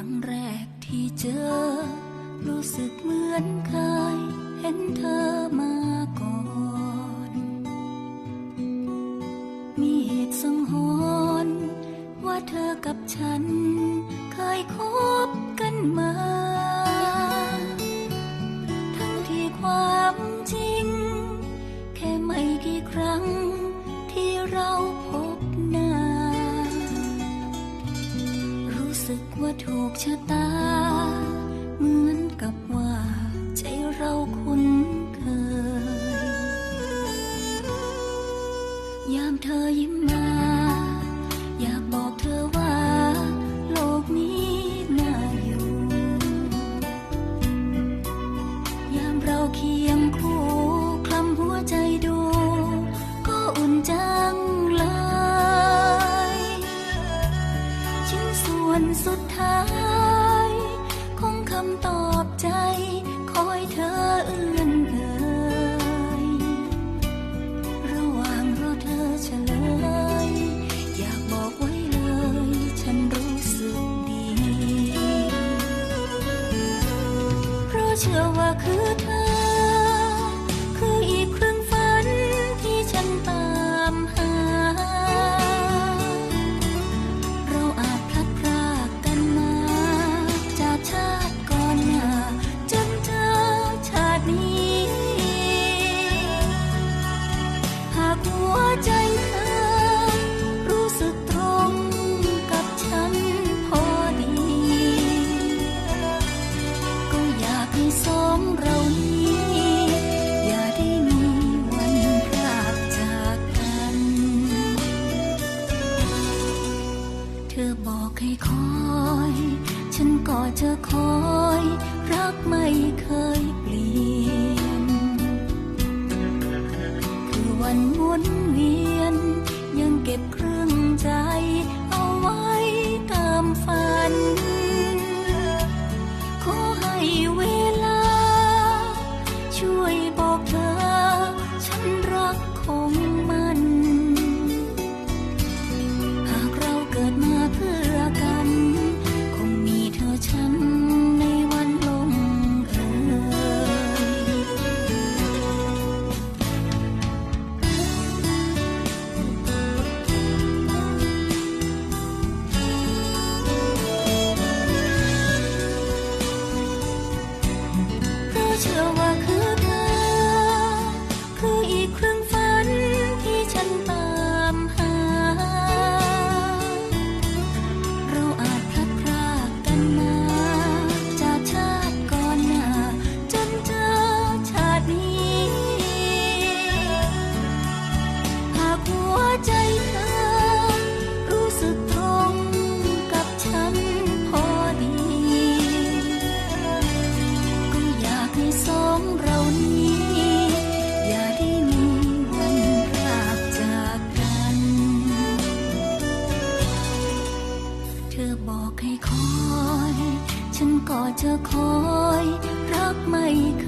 ครั้งแรกที่เจอ รู้สึกเหมือนเคยเห็นเธอมาก่อน มีเหตุสังหรณ์ว่าเธอกับฉันเคยคบ ถูกชะตา เหมือนกับว่าใจเราคุ้นเคย ยามเธอยิ้มมา อยากบอก คำตอบใจ คอยเธออื้อ 独我救我！ คอย รักไม่เคย